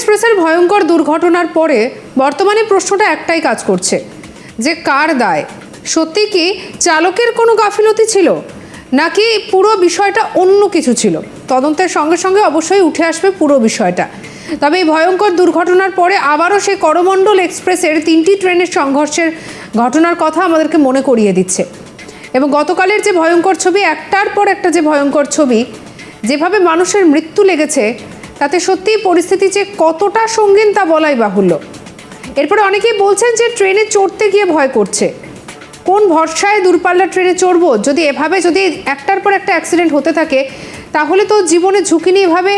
এক্সপ্রেসের ভয়ঙ্কর দুর্ঘটনার পরে বর্তমানে প্রশ্নটা একটাই কাজ করছে, যে কার দায়? সত্যি কি চালকের কোনো গাফিলতি ছিল? নাকি পুরো বিষয়টা অন্য কিছু ছিল? তদন্তের সঙ্গে সঙ্গে অবশ্যই উঠে আসবে পুরো বিষয়টা। তবে এই ভয়ঙ্কর দুর্ঘটনার পরে আবারও সেই করমণ্ডল এক্সপ্রেসের তিনটি ট্রেনের সংঘর্ষের ঘটনার কথা আমাদেরকে মনে করিয়ে দিচ্ছে। এবং গতকালের যে ভয়ঙ্কর ছবি, একটার পর একটা যে ভয়ঙ্কর ছবি, যেভাবে মানুষের মৃত্যু লেগেছে তাতে সত্যিই পরিস্থিতি যে কতটা সঙ্গীন তা বলাই বাহুল্য। এরপরে অনেকেই বলছেন যে ট্রেনে চড়তে গিয়ে ভয় করছে। কোন ভরসায় দূরপাল্লার ট্রেনে চড়বো? যদি এভাবে যদি একটার পর একটা অ্যাক্সিডেন্ট হতে থাকে, তাহলে তো জীবনে ঝুঁকি নিয়ে এভাবে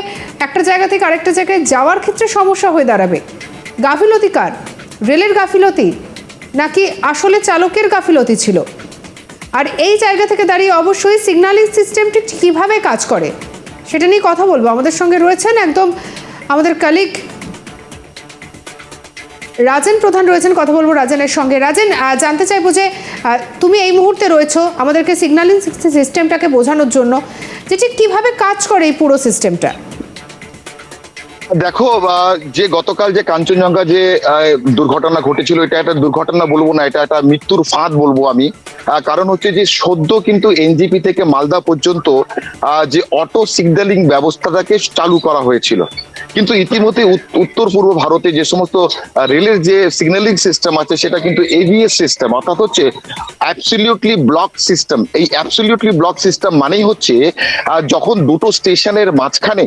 একটা জায়গা থেকে আরেকটা জায়গায় যাওয়ার ক্ষেত্রে সমস্যা হয়ে দাঁড়াবে। গাফিলতি কার? রেলের গাফিলতি? নাকি আসলে চালকের গাফিলতি ছিল? আর এই জায়গা থেকে দাঁড়িয়ে অবশ্যই সিগন্যালিং সিস্টেমটি কীভাবে কাজ করে? সেটা নিয়ে কথা বলব। আমাদের সঙ্গে রয়েছেন একদম আমাদের কালিক রাজেন প্রধান রয়েছেন, কথা বলব রাজেনের সঙ্গে। রাজেন জানতে চাইব যে তুমি এই মুহূর্তে রয়েছো আমাদেরকে সিগন্যালিং সিস্টেমটাকে বোঝানোর জন্য, যে ঠিক কীভাবে কাজ করে এই পুরো সিস্টেমটা দেখো যে গতকাল যে কাঞ্চনজঙ্ঘা যে দুর্ঘটনা ঘটেছিল, এটা একটা দুর্ঘটনা বলব না, এটা একটা মৃত্যুর ফাঁদ বলব আমি। কারণ হচ্ছে যে সদ্য কিন্তু এনজিপি থেকে মালদা পর্যন্ত যে অটো সিগন্যালিং ব্যবস্থাটাকে চালু করা হয়েছিল। কিন্তু ইতিমধ্যে উত- উত্তর পূর্ব ভারতে যে সমস্ত রেলের যে সিগন্যালিং সিস্টেম আছে, সেটা কিন্তু এভিএস সিস্টেম, অর্থাৎ হচ্ছে অ্যাবসলিউটলি ব্লক সিস্টেম এই অ্যাবসলিউটলি ব্লক সিস্টেম মানেই হচ্ছে যখন দুটো স্টেশনের মাঝখানে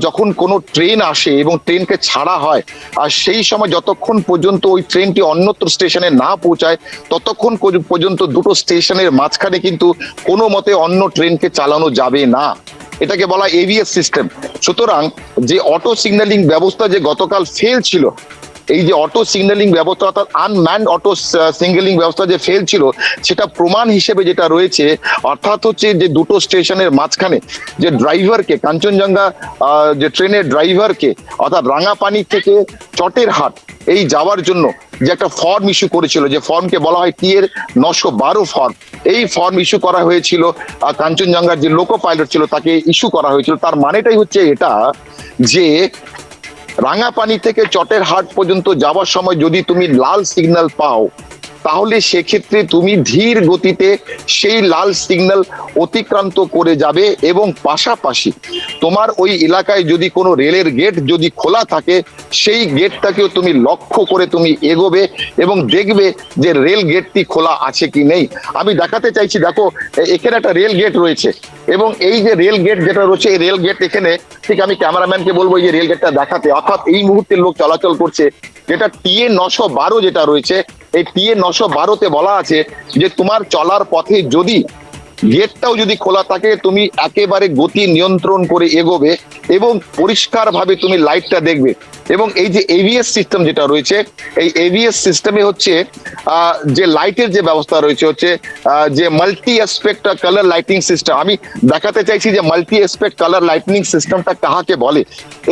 যখন কোনো ট্রেন আসে এবং ট্রেনকে ছাড়া হয়। আর সেই সময় যতক্ষণ পর্যন্ত ওই ট্রেনটি অন্যত্র স্টেশনে না পৌঁছায়, ততক্ষণ পর্য- পর্যন্ত দুটো স্টেশনের মাঝখানে কিন্তু কোনো মতে অন্য ট্রেনকে চালানো যাবে না। এটাকে বলা এভিএস সিস্টেম। সুতরাং যে অটো সিগন্যালিং ব্যবস্থা যে গতকাল ফেল ছিল এই যে অটো সিগন্যালিং ব্যবস্থা অর্থাৎ আনম্যান্ড অটো সিগন্যালিং ব্যবস্থা যে ফেল ছিল, সেটা প্রমাণ হিসেবে যেটা রয়েছে, অর্থাৎ হচ্ছে যে দুটো স্টেশনের মাঝখানে যে ড্রাইভারকে কাঞ্চনজঙ্ঘা যে ট্রেনের ড্রাইভারকে অর্থাৎ রাঙাপানি থেকে চটের হাট এই যাওয়ার জন্য যে একটা ফর্ম ইস্যু করেছিল, যে ফর্মকে বলা হয় টি এর নশো বারো ফর্ম এই ফর্ম ইস্যু করা হয়েছিল কাঞ্চনজঙ্ঘার যে লোকো পাইলট ছিল তাকে ইস্যু করা হয়েছিল। তার মানেটাই হচ্ছে এটা যে রাঙাপানি থেকে চটের হাট পর্যন্ত যাওয়ার সময় যদি তুমি লাল সিগন্যাল পাও তাহলে সেক্ষেত্রে তুমি ধীর গতিতে সেই লাল সিগন্যাল অতিক্রান্ত করে যাবে এবং পাশাপাশি তোমার ওই এলাকায় যদি কোনো রেলের গেট যদি খোলা থাকে, সেই গেটটাকেও তুমি লক্ষ্য করে তুমি এগোবে এবং দেখবে যে রেল গেটটি খোলা আছে কি নেই। আমি দেখাতে চাইছি, দেখো এখানে একটা রেল গেট রয়েছে এবং এই যে রেল গেট যেটা রয়েছে, এই রেল গেট এখানে ঠিক আমি ক্যামেরাম্যানকে বলব, এই যে রেল গেটটা দেখাতে। অর্থাৎ এই মুহূর্তে লোক চলাচল করছে। যেটা টিএ নশো বারো যেটা রয়েছে, এই টিএ নশো বারোতে বলা আছে যে তোমার চলার পথে যদি গেটটাও যদি খোলা থাকে, তুমি একেবারে গতি নিয়ন্ত্রণ করে এগোবে এবং পরিষ্কারভাবে তুমি লাইটটা দেখবে। এবং এই যে এভিএস সিস্টেম যেটা রয়েছে, এই এভিএস সিস্টেমে হচ্ছে যে লাইটের যে ব্যবস্থা রয়েছে হচ্ছে যে multi aspect colour lighting system আমি দেখাতে চাইছি যে মাল্টি অ্যাসপেক্ট কালার লাইটনিং সিস্টেমটা কাহাকে বলে?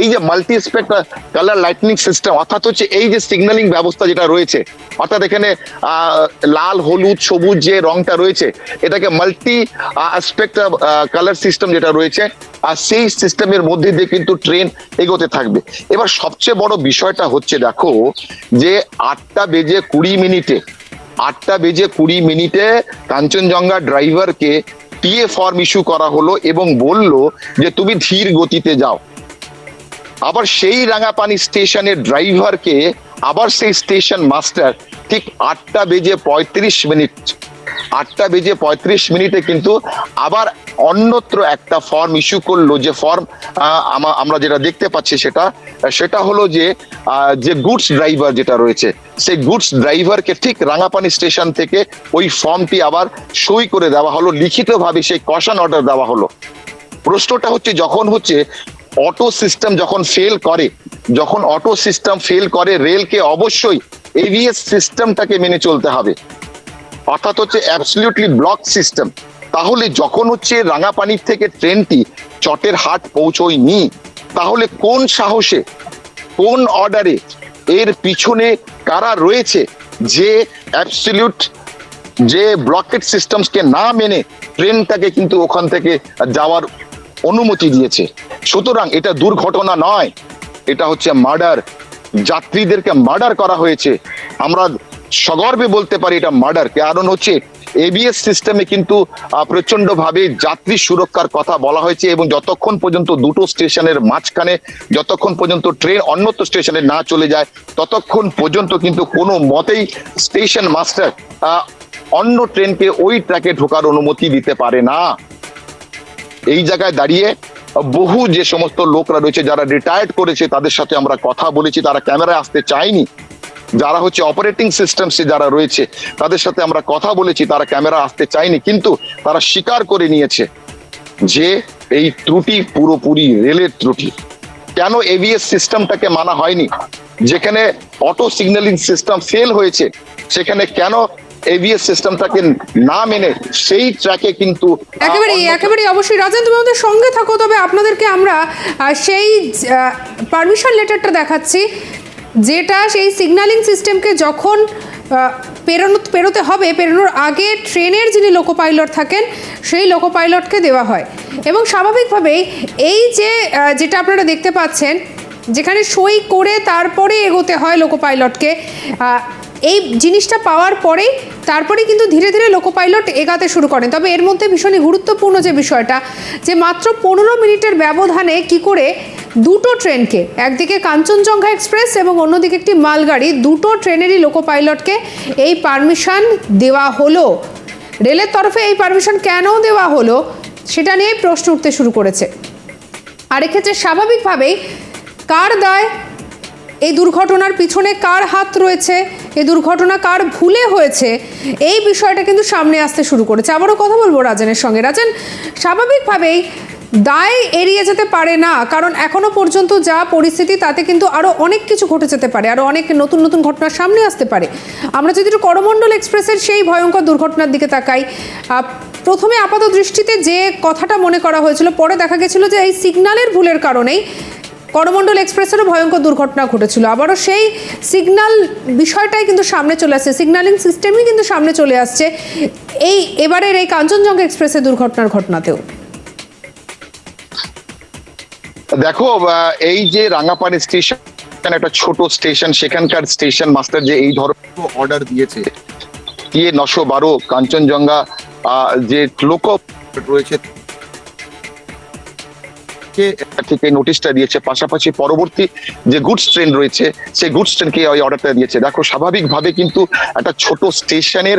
এই যে multi aspect colour lightning system অর্থাৎ হচ্ছে এই যে সিগন্যালিং ব্যবস্থা যেটা রয়েছে, অর্থাৎ এখানে লাল, হলুদ, সবুজ যে রংটা রয়েছে, এটাকে মাল্টি অ্যাসপেক্ট কালার সিস্টেম যেটা রয়েছে আর সেই সিস্টেমের মধ্যে দিয়ে কিন্তু ট্রেন এগোতে থাকবে। এবার সবচেয়ে বড় বিষয়টা হচ্ছে, দেখো, যে আটটা বেজে কুড়ি মিনিটে, আটটা বেজে কুড়ি মিনিটে কাঞ্চনজঙ্ঘা ড্রাইভারকে টিএ ফর্ম ইস্যু করা হলো এবং বলল যে, তুমি ধীর গতিতে যাও। আবার সেই রাঙাপানি স্টেশনের ড্রাইভারকে আবার সেই স্টেশন মাস্টার ঠিক আটটা বেজে পঁয়ত্রিশ মিনিট আটটা বেজে পঁয়ত্রিশ মিনিটে কিন্তু আবার অন্যত্র একটা ফর্ম ইস্যু করল। যে ফর্ম আমরা যেটা দেখতে পাচ্ছি সেটা সেটা হলো যে যে গুডস ড্রাইভার যেটা রয়েছে, সেই গুডস ড্রাইভারকে ঠিক রাঙাপানি স্টেশন থেকে ওই ফর্মটি আবার সই করে দেওয়া হলো। লিখিতভাবে সেই কশন অর্ডার দেওয়া হলো। প্রশ্নটা হচ্ছে, যখন হচ্ছে অটো সিস্টেম যখন ফেল করে, যখন অটো সিস্টেম ফেল করে রেলকে অবশ্যই এভিএস সিস্টেমটাকে মেনে চলতে হবে। অর্থাৎ হচ্ছে অ্যাবসলিউটলি ব্লক সিস্টেম তাহলে যখন হচ্ছে রাঙাপানির থেকে ট্রেনটি চটের হাট পৌঁছয়নি, তাহলে কোন সাহসে, কোন অর্ডারে এর পিছনে কারা রয়েছে যে অ্যাবসলিউট যে ব্লকেট সিস্টেমসকে না মেনে ট্রেনটাকে কিন্তু ওখান থেকে যাওয়ার অনুমতি দিয়েছে? সুতরাং এটা দুর্ঘটনা নয়। এটা হচ্ছে মার্ডার যাত্রীদেরকে মার্ডার করা হয়েছে। আমরা সগর্বে বলতে পারি এটা মার্ডার কারণ হচ্ছে এবিএস সিস্টেমে কিন্তু প্রচণ্ড ভাবে যাত্রী সুরক্ষার কথা বলা হয়েছে এবং যতক্ষণ পর্যন্ত দুটো স্টেশনের মাঝখানে, যতক্ষণ পর্যন্ত ট্রেন অন্যত্র স্টেশনে না চলে যায়, ততক্ষণ পর্যন্ত কিন্তু কোনো মতেই স্টেশন মাস্টার অন্য ট্রেনকে ওই ট্র্যাকে ঢোকার অনুমতি দিতে পারে না। এই জায়গায় দাঁড়িয়ে বহু যে সমস্ত লোকরা রয়েছে, যারা রিটায়ার্ড করেছে, তাদের সাথে আমরা কথা বলেছি, তারা ক্যামেরায় আসতে চায়নি। যারা হচ্ছে অপারেটিং সিস্টেমসে যারা রয়েছে তাদের সাথে আমরা কথা বলেছি তারা ক্যামেরা আসতে চায়নি কিন্তু তারা স্বীকার করে নিয়েছে যে এই ত্রুটি পুরোপুরি রেলের ত্রুটি। কেন এভিএস সিস্টেমটাকে মানা হয়নি? যেখানে অটো সিগন্যালিং সিস্টেম ফেল হয়েছে সেখানে কেন এভিএস সিস্টেমটাকে না মেনে সেই ট্র্যাকে কিন্তু একেবারে একেবারে অবশ্যই রাজেন তুমি আমাদের সঙ্গে থাকো তবে আপনাদেরকে আমরা সেই পারমিশন লেটারটা দেখাচ্ছি। যেটা সেই সিগন্যালিং সিস্টেমকে যখন পেরোনো, পেরোতে হবে, পেরোনোর আগে ট্রেনের যিনি লোকো পাইলট থাকেন, সেই লোকো পাইলটকে দেওয়া হয়। এবং স্বাভাবিকভাবেই এই যে যেটা আপনারা দেখতে পাচ্ছেন, যেখানে সই করে তারপরে এগোতে হয় লোকো পাইলটকে এই জিনিসটা পাওয়ার পরেই তারপরে কিন্তু ধীরে ধীরে লোকো পাইলট এগাতে শুরু করেন। তবে এর মধ্যে ভীষণই গুরুত্বপূর্ণ যে বিষয়টা, যে মাত্র পনেরো মিনিটের ব্যবধানে কি করে দুটো ট্রেনকে, একদিকে কাঞ্চনজঙ্ঘা এক্সপ্রেস এবং অন্যদিকে একটি মালগাড়ি, দুটো ট্রেনেরই লোকো পাইলটকে এই পারমিশন দেওয়া হলো। রেলের তরফে এই পারমিশন কেন দেওয়া হলো, সেটা নিয়ে প্রশ্ন উঠতে শুরু করেছে। আর এক্ষেত্রে স্বাভাবিকভাবেই কার দায়? এই দুর্ঘটনার পিছনে কার হাত রয়েছে? এই দুর্ঘটনা কার ভুলে হয়েছে? এই বিষয়টা কিন্তু সামনে আসতে শুরু করেছে। আবারও কথা বলব রাজেনের সঙ্গে। রাজেন, স্বাভাবিকভাবেই দায় এড়িয়ে যেতে পারে না, কারণ এখনও পর্যন্ত যা পরিস্থিতি তাতে কিন্তু আরও অনেক কিছু ঘটে যেতে পারে আরও অনেক নতুন নতুন ঘটনা সামনে আসতে পারে। আমরা যদি একটু করমণ্ডল এক্সপ্রেসের সেই ভয়ঙ্কর দুর্ঘটনার দিকে তাকাই প্রথমে আপাত দৃষ্টিতে যে কথাটা মনে করা হয়েছিল, পরে দেখা গেছিল যে এই সিগন্যালের ভুলের কারণেই করমণ্ডল এক্সপ্রেসেরও ভয়ঙ্কর দুর্ঘটনা ঘটেছিল। আবারও সেই সিগন্যাল বিষয়টাই কিন্তু সামনে চলে আসছে সিগন্যালিং সিস্টেমই কিন্তু সামনে চলে আসছে এই এবারের এই কাঞ্চনজঙ্ঘা এক্সপ্রেসের দুর্ঘটনার ঘটনাতেও। দেখো এই যে রাঙাপাড়ি স্টেশন একটা ছোট স্টেশন সেখানকার স্টেশন মাস্টার যে এই ধরনের অর্ডার দিয়েছে দিয়ে নশো বারো, কাঞ্চনজঙ্ঘা যে লোক রয়েছে থেকে নোটিশটা দিয়েছে। পাশাপাশি পরবর্তী যে গুডস ট্রেন রয়েছে, সেই গুডস ট্রেনকে ওই অর্ডারটা দিয়েছে। দেখো, স্বাভাবিকভাবে কিন্তু একটা ছোট স্টেশনের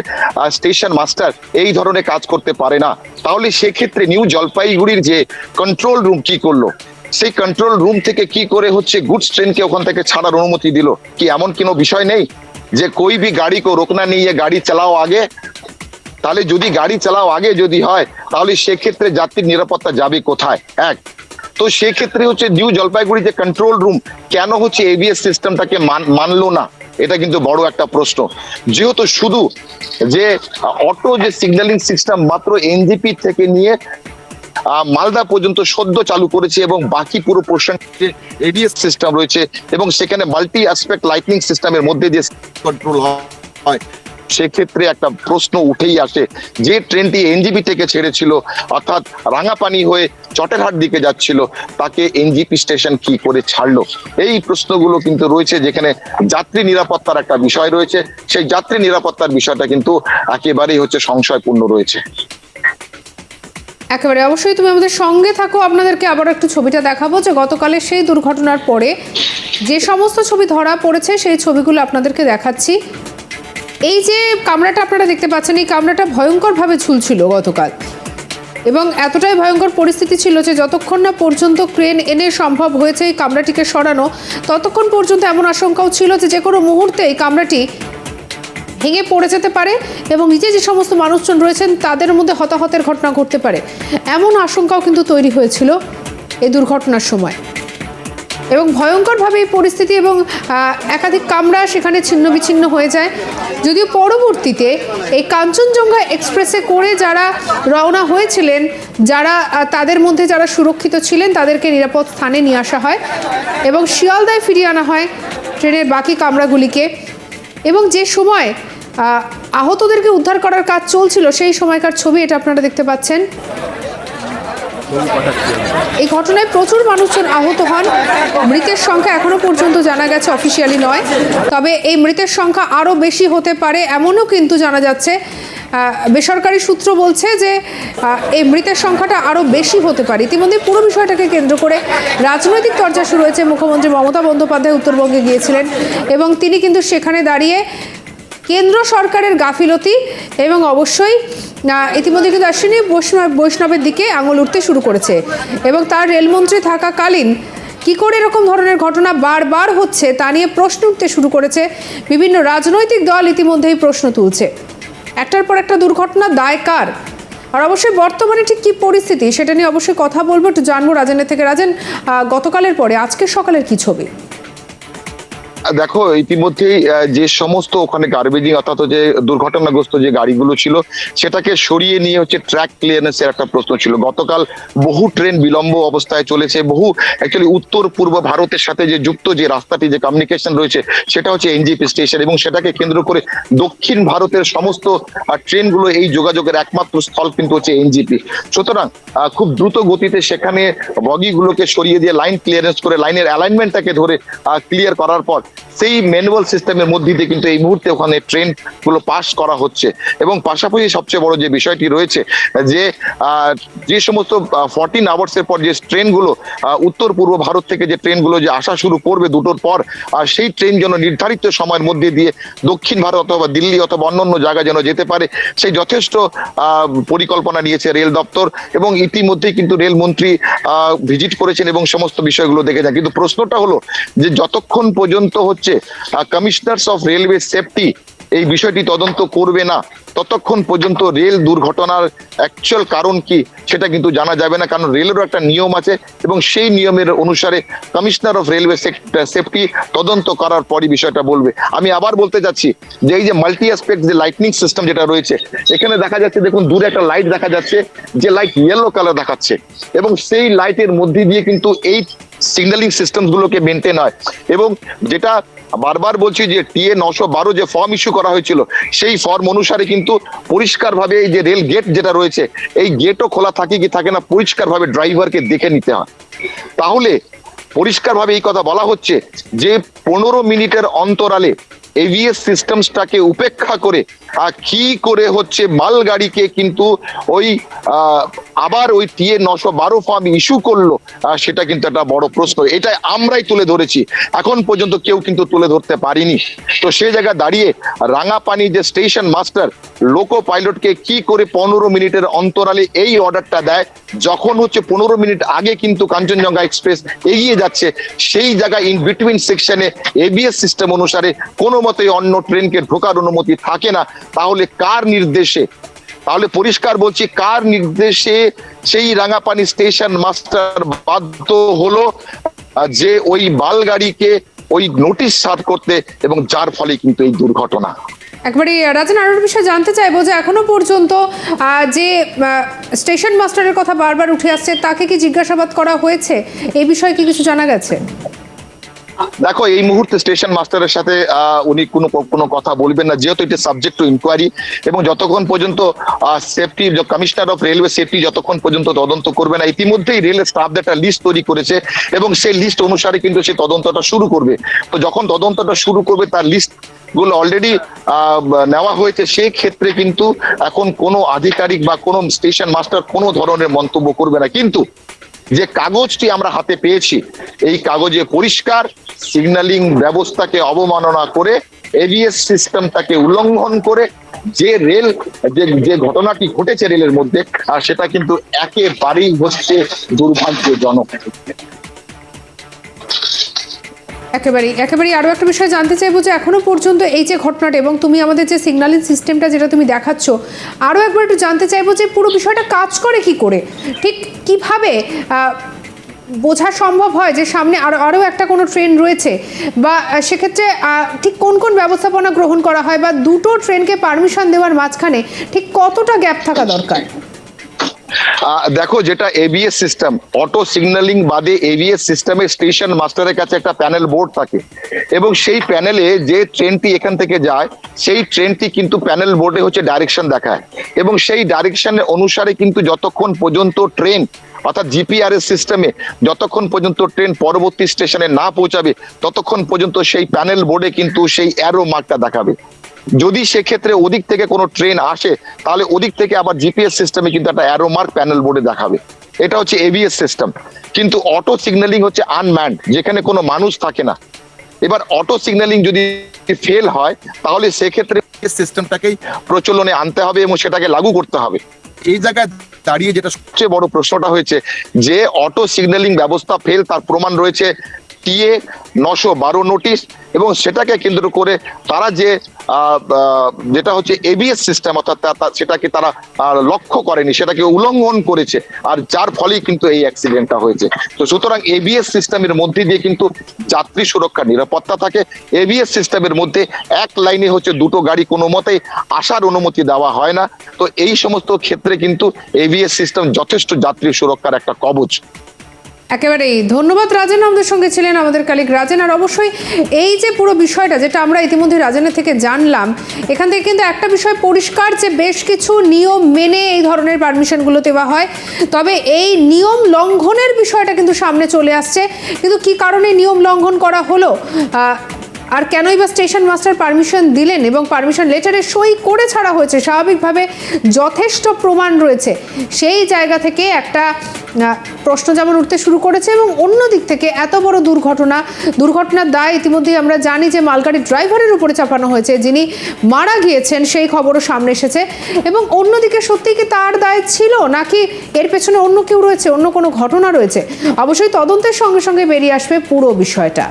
স্টেশন মাস্টার এই ধরনের কাজ করতে পারে না। তাহলে সেক্ষেত্রে নিউ জলপাইগুড়ির যে কন্ট্রোল রুম কি করল? সেই কন্ট্রোল রুম থেকে কি করে হচ্ছে গুডস ট্রেনকে ওখান থেকে ছাড়ার অনুমতি দিল? কি এমন কোনো বিষয় নেই? যে কই ভি গাড়ি কো রোকনা নেই গাড়ি চালাও আগে। তাহলে যদি গাড়ি চালাও আগে যদি হয়, তাহলে সেক্ষেত্রে যাত্রীর নিরাপত্তা যাবে কোথায়? এক। তো সেক্ষেত্রে হচ্ছে নিউ জলপাইগুড়ি যে কন্ট্রোল রুম কেন হচ্ছে এবিএস সিস্টেমটাকে মানলো না? এটা কিন্তু বড় একটা প্রশ্ন। যেহেতু শুধু যে অটো যে সিগন্যালিং সিস্টেম মাত্র এনজিপি থেকে নিয়ে মালদা পর্যন্ত সদ্য চালু করেছে এবং বাকি পুরো পোর্শন এডিএস সিস্টেম রয়েছে এবং সেখানে মাল্টি অ্যাসপেক্ট লাইটনিং সিস্টেমের মধ্যে যে কন্ট্রোল হয়। সেক্ষেত্রে একটা প্রশ্ন উঠেই আসে, যে ট্রেনটি এনজিপি থেকে ছেড়েছিল, অর্থাৎ রাঙাপানি হয়ে চটেরহাট দিকে যাচ্ছিল, তাকে এনজিপি স্টেশন কি করে ছাড়লো? এই প্রশ্নগুলো কিন্তু রয়েছে, যেখানে যাত্রী নিরাপত্তার একটা বিষয় রয়েছে। সেই যাত্রী নিরাপত্তার বিষয়টা কিন্তু একেবারেই হচ্ছে সংশয়পূর্ণ রয়েছে। একেবারে। অবশ্যই তুমি আমাদের সঙ্গে থাকো। আপনাদেরকে আবার একটু ছবিটা দেখাবো যে গতকালের সেই দুর্ঘটনার পরে যে সমস্ত ছবি ধরা পড়েছে, সেই ছবিগুলো আপনাদেরকে দেখাচ্ছি। এই যে কামরাটা আপনারা দেখতে পাচ্ছেন, এই কামরাটা ভয়ঙ্করভাবে ঝুলছিল গতকাল। এবং এতটাই ভয়ঙ্কর পরিস্থিতি ছিল যে যতক্ষণ না পর্যন্ত ক্রেন এনে সম্ভব হয়েছে এই কামরাটিকে সরানো, ততক্ষণ পর্যন্ত এমন আশঙ্কাও ছিল যে যে কোনো মুহূর্তে এই কামরাটি ভেঙে পড়ে যেতে পারে এবং নিচে যে সমস্ত মানুষজন রয়েছেন তাদের মধ্যে হতাহতের ঘটনা ঘটতে পারে। এমন আশঙ্কাও কিন্তু তৈরি হয়েছিল এই দুর্ঘটনার সময়। এবং ভয়ঙ্করভাবে এই পরিস্থিতি এবং একাধিক কামরা সেখানে ছিন্ন বিচ্ছিন্ন হয়ে যায়। যদিও পরবর্তীতে এই কাঞ্চনজঙ্ঘা এক্সপ্রেসে করে যারা রওনা হয়েছিলেন, যারা তাদের মধ্যে যারা সুরক্ষিত ছিলেন তাদেরকে নিরাপদ স্থানে নিয়ে আসা হয় এবং শিয়ালদায় ফিরিয়ে আনা হয় ট্রেনের বাকি কামরাগুলিকে। এবং যে সময় আহতদেরকে উদ্ধার করার কাজ চলছিল, সেই সময়কার ছবি এটা আপনারা দেখতে পাচ্ছেন। এই ঘটনায় প্রচুর মানুষজন আহত হন। মৃতের সংখ্যা এখনও পর্যন্ত জানা গেছে অফিসিয়ালি নয়। তবে এই মৃতের সংখ্যা আরও বেশি হতে পারে এমনও কিন্তু জানা যাচ্ছে। বেসরকারি সূত্র বলছে যে এই মৃতের সংখ্যাটা আরও বেশি হতে পারে। ইতিমধ্যে পুরো বিষয়টাকে কেন্দ্র করে রাজনৈতিক চর্চা শুরু হয়েছে। মুখ্যমন্ত্রী মমতা বন্দ্যোপাধ্যায় উত্তরবঙ্গে গিয়েছিলেন এবং তিনি কিন্তু সেখানে দাঁড়িয়ে কেন্দ্র সরকারের গাফিলতি এবং অবশ্যই ইতিমধ্যে কিন্তু অশ্বিনী বৈষ্ণব বৈষ্ণবের দিকে আঙুল উঠতে শুরু করেছে। এবং তার রেলমন্ত্রী থাকাকালীন কি করে এরকম ধরনের ঘটনা বারবার হচ্ছে তা নিয়ে প্রশ্ন উঠতে শুরু করেছে। বিভিন্ন রাজনৈতিক দল ইতিমধ্যেই প্রশ্ন তুলছে। একটার পর একটা দুর্ঘটনা দায় কার? আর অবশ্যই বর্তমানে ঠিক কী পরিস্থিতি সেটা নিয়ে অবশ্যই কথা বলব। একটু জানব রাজেনের থেকে। রাজেন গতকালের পরে, আজকের সকালের কি ছবি? দেখো, ইতিমধ্যেই যে সমস্ত ওখানে গার্বেজিং অর্থাৎ যে দুর্ঘটনাগ্রস্ত যে গাড়িগুলো ছিল, সেটাকে সরিয়ে নিয়ে হচ্ছে ট্র্যাক ক্লিয়ারেন্সের একটা প্রশ্ন ছিল। গতকাল বহু ট্রেন বিলম্ব অবস্থায় চলেছে। বহু অ্যাকচুয়ালি উত্তর পূর্ব ভারতের সাথে যে যুক্ত যে রাস্তাটি, যে কমিউনিকেশন রয়েছে, সেটা হচ্ছে এনজিপি স্টেশন এবং সেটাকে কেন্দ্র করে দক্ষিণ ভারতের সমস্ত ট্রেনগুলো এই যোগাযোগের একমাত্র স্থল কিন্তু হচ্ছে এনজিপি। সুতরাং খুব দ্রুত গতিতে সেখানে বগিগুলোকে সরিয়ে দিয়ে লাইন ক্লিয়ারেন্স করে লাইনের অ্যালাইনমেন্টটাকে ধরে ক্লিয়ার করার পর সেই ম্যানুয়াল সিস্টেমের মধ্যে দিয়ে কিন্তু এই মুহূর্তে ওখানে ট্রেনগুলো পাস করা হচ্ছে। এবং পাশাপাশি সবচেয়ে বড় যে বিষয়টি রয়েছে, যে যে সমস্ত ফর্টিন আওয়ার্স এর পর যে ট্রেনগুলো উত্তর পূর্ব ভারত থেকে যে ট্রেনগুলো যে আসা শুরু করবে দুটোর পর সেই ট্রেন যেন নির্ধারিত সময়ের মধ্যে দিয়ে দক্ষিণ ভারত অথবা দিল্লি অথবা অন্যান্য জায়গায় যেন যেতে পারে, সেই যথেষ্ট পরিকল্পনা নিয়েছে রেল দপ্তর এবং ইতিমধ্যেই কিন্তু রেল মন্ত্রী ভিজিট করেছেন এবং সমস্ত বিষয়গুলো দেখেছেন কিন্তু প্রশ্নটা হলো যে, যতক্ষণ পর্যন্ত হচ্ছে কমিশনার্স অফ রেলওয়ে সেফটি এই বিষয়টি তদন্ত করবে না। ততক্ষণ পর্যন্ত রেল দুর্ঘটনার অ্যাকচুয়াল কারণ কি সেটা কিন্তু জানা যাবে না, কারণ রেলেরও একটা নিয়ম আছে এবং সেই নিয়মের অনুসারে কমিশনার অফ রেলওয়ে সেফটি তদন্ত করার পরই বিষয়টা বলবে। আমি আবার বলতে যাচ্ছি যে এই যে মাল্টি অ্যাসপেক্ট যে লাইটনিং সিস্টেম যেটা রয়েছে, এখানে দেখা যাচ্ছে দেখুন দূরে একটা লাইট দেখা যাচ্ছে, যে লাইট ইয়েলো কালার দেখাচ্ছে এবং সেই লাইটের মধ্যে দিয়ে কিন্তু এই সিগন্যালিং সিস্টেমগুলোকে মেনটেন হয়। এবং যেটা বারবার বলছি যে টিএ নশো বারো যে ফর্ম ইস্যু করা হয়েছিল, সেই ফর্ম অনুসারে কিন্তু পরিষ্কারভাবে এই যে রেল গেট যেটা রয়েছে, এই গেটও খোলা থাকে কি থাকে না, পরিষ্কারভাবে ড্রাইভারকে দেখে নিতে হয়। তাহলে পরিষ্কারভাবে এই কথা বলা হচ্ছে যে পনেরো মিনিটের অন্তরালে এভিএস সিস্টেমসটাকে উপেক্ষা করে কি করে হচ্ছে মালগাড়িকে কিন্তু ওই আবার ওই টিএ নশো বারো ফার্ম ইস্যু করল সেটা কিন্তু একটা বড় প্রশ্ন। এটা আমরাই তুলে ধরেছি। এখন পর্যন্ত কেউ কিন্তু তুলে ধরতে পারিনি। তো সেই জায়গায় দাঁড়িয়ে রাঙাপানি যে স্টেশন মাস্টার লোকো পাইলটকে কি করে পনেরো মিনিটের অন্তরালে এই অর্ডারটা দেয়, যখন হচ্ছে পনেরো মিনিট আগে কিন্তু কাঞ্চনজঙ্ঘা এক্সপ্রেস এগিয়ে যাচ্ছে, সেই জায়গায় ইন বিটুইন সেকশনে এবিএস সিস্টেম অনুসারে কোনো মতেই অন্য ট্রেনকে ঢোকার অনুমতি থাকে না, তাহলে কার নির্দেশে? তাহলে পরিষ্কার বলছি, কার নির্দেশে সেই রাঙাপানি স্টেশন মাস্টার বাধ্য হলো যে ওই মালগাড়িকে ওই নোটিশ সার্ভ করতে এবং যার ফলে কিন্তু এই দুর্ঘটনা। একবারে, রাজন আরোর বিষয়ে জানতে চাইব যে এখনও পর্যন্ত যে স্টেশন মাস্টারের কথা বারবার উঠে আসছে, তাকে কি জিজ্ঞাসাবাদ করা হয়েছে? এই বিষয়ে কি কিছু জানা গেছে? দেখো, এই মুহূর্তে স্টেশন মাস্টারের সাথে উনি কোনো কোনো কথা বলবেন না, যেহেতু এটা সাবজেক্ট টু ইনকোয়ারি এবং যতক্ষণ পর্যন্ত safety commissioner of railway safety যতক্ষণ পর্যন্ত তদন্ত করবে না, ইতিমধ্যেই রেল স্টাফ একটা লিস্ট তৈরি করেছে এবং সেই লিস্ট অনুসারে কিন্তু সে তদন্তটা শুরু করবে। তো যখন তদন্তটা শুরু করবে, তার লিস্টগুলো অলরেডি নেওয়া হয়েছে, সেই ক্ষেত্রে কিন্তু এখন কোনো আধিকারিক বা কোনো স্টেশন মাস্টার কোনো ধরনের মন্তব্য করবে না। কিন্তু যে কাগজটি আমরা হাতে পেয়েছি, এই কাগজে পরিষ্কার সিগন্যালিং ব্যবস্থাকে অবমাননা করে এভিএস সিস্টেমটাকে উল্লঙ্ঘন করে, যে রেল, যে যে ঘটনাটি ঘটেছে রেলের মধ্যে সেটা কিন্তু একেবারেই হচ্ছে দুর্ভাগ্যজনক। একেবারেই একেবারেই আরও একটা বিষয় জানতে চাইব যে এখনও পর্যন্ত এই যে ঘটনাটা এবং তুমি আমাদের যে সিগন্যালিং সিস্টেমটা যেটা তুমি দেখাচ্ছ, আরও একবার একটু জানতে চাইব যে পুরো বিষয়টা কাজ করে কি করে? ঠিক কীভাবে বোঝা সম্ভব হয় যে সামনে আরও আরও একটা কোনো ট্রেন রয়েছে? বা সেক্ষেত্রে ঠিক কোন কোন ব্যবস্থাপনা গ্রহণ করা হয় বা দুটো ট্রেনকে পারমিশন দেওয়ার মাঝখানে ঠিক কতটা গ্যাপ থাকা দরকার? দেখো যেটা এবিএস সিস্টেম অটো সিগন্যালিং বাদে এবিএস সিস্টেমে স্টেশন মাস্টারের কাছে একটা প্যানেল বোর্ড থাকে। এবং সেই প্যানেলে যে ট্রেনটি এখান থেকে যায়, সেই ট্রেনটি কিন্তু প্যানেল বোর্ডে হচ্ছে ডাইরেকশন দেখায়। এবং সেই ডাইরেকশনের অনুসারে কিন্তু যতক্ষণ পর্যন্ত ট্রেন অর্থাৎ জিপিআরএস সিস্টেমে যতক্ষণ পর্যন্ত ট্রেন পরবর্তী স্টেশনে না পৌঁছাবে, ততক্ষণ পর্যন্ত সেই প্যানেল বোর্ডে কিন্তু সেই অ্যারো মার্কটা দেখাবে। যদি সেক্ষেত্রে ওদিক থেকে কোনো ট্রেন আসে, তাহলে ওদিক থেকে আবার জিপিএস সিস্টেমে কিন্তু একটা অ্যারোমার্ক প্যানেল বোর্ডে দেখাবে। এটা হচ্ছে এভিএস সিস্টেম কিন্তু অটো সিগন্যালিং হচ্ছে আনম্যান্ড যেখানে কোনো মানুষ থাকে না। এবার অটো সিগন্যালিং যদি ফেল হয়, তাহলে সেক্ষেত্রে সিস্টেমটাকেই প্রচলনে আনতে হবে এবং সেটাকে লাগু করতে হবে। এই জায়গায় দাঁড়িয়ে যেটা সবচেয়ে বড় প্রশ্নটা হয়েছে যে অটো সিগন্যালিং ব্যবস্থা ফেল তার প্রমাণ রয়েছে টিএ নশো বারো নোটিশ এবং সেটাকে কেন্দ্র করে তারা যে যেটা হচ্ছে এবিএস সিস্টেম অর্থাৎ সেটাকে তারা লক্ষ্য করেনি, সেটাকে উল্লঙ্ঘন করেছে, আর যার ফলেই কিন্তু এই অ্যাক্সিডেন্টটা হয়েছে। তো সুতরাং এবিএস সিস্টেমের মধ্যে দিয়ে কিন্তু যাত্রী সুরক্ষা, নিরাপত্তা থাকে। এবিএস সিস্টেমের মধ্যে এক লাইনে হচ্ছে দুটো গাড়ি, কোনো মতেই আসার অনুমতি দেওয়া হয় না। তো এই সমস্ত ক্ষেত্রে কিন্তু এবিএস সিস্টেম যথেষ্ট যাত্রী সুরক্ষার একটা কবচ। একেবারেই ধন্যবাদ। রাজেন আমাদের সঙ্গে ছিলেন আমাদের কালিক রাজেন। আর অবশ্যই এই যে পুরো বিষয়টা যেটা আমরা ইতিমধ্যে রাজেনের থেকে জানলাম, এখান থেকে কিন্তু একটা বিষয় পরিষ্কার যে বেশ কিছু নিয়ম মেনে এই ধরনের পারমিশনগুলো দেওয়া হয়। তবে এই নিয়ম লঙ্ঘনের বিষয়টা কিন্তু সামনে চলে আসছে। কিন্তু কি কারণে নিয়ম লঙ্ঘন করা হলো? আর কেনই বা স্টেশন মাস্টার পারমিশন দিলেন এবং পারমিশন লেটারে সই করে ছাড়া হয়েছে? স্বাভাবিকভাবে যথেষ্ট প্রমাণ রয়েছে। সেই জায়গা থেকে একটা প্রশ্ন যেমন উঠতে শুরু করেছে এবং অন্য দিক থেকে এত বড় দুর্ঘটনা, দুর্ঘটনার দায় ইতিমধ্যেই আমরা জানি যে মালগাড়ির ড্রাইভারের উপরে চাপানো হয়েছে, যিনি মারা গিয়েছেন, সেই খবরও সামনে এসেছে। এবং অন্যদিকে সত্যি কি তার দায় ছিল, নাকি এর পেছনে অন্য কেউ রয়েছে, অন্য কোনো ঘটনা রয়েছে? অবশ্যই তদন্তের সঙ্গে সঙ্গে বেরিয়ে আসবে পুরো বিষয়টা।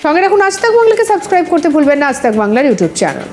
সঙ্গে রাখুন আজ তাক বাংলাকে সাবস্ক্রাইব করতে ভুলবেন না আজ তাক বাংলার ইউটিউব চ্যানেল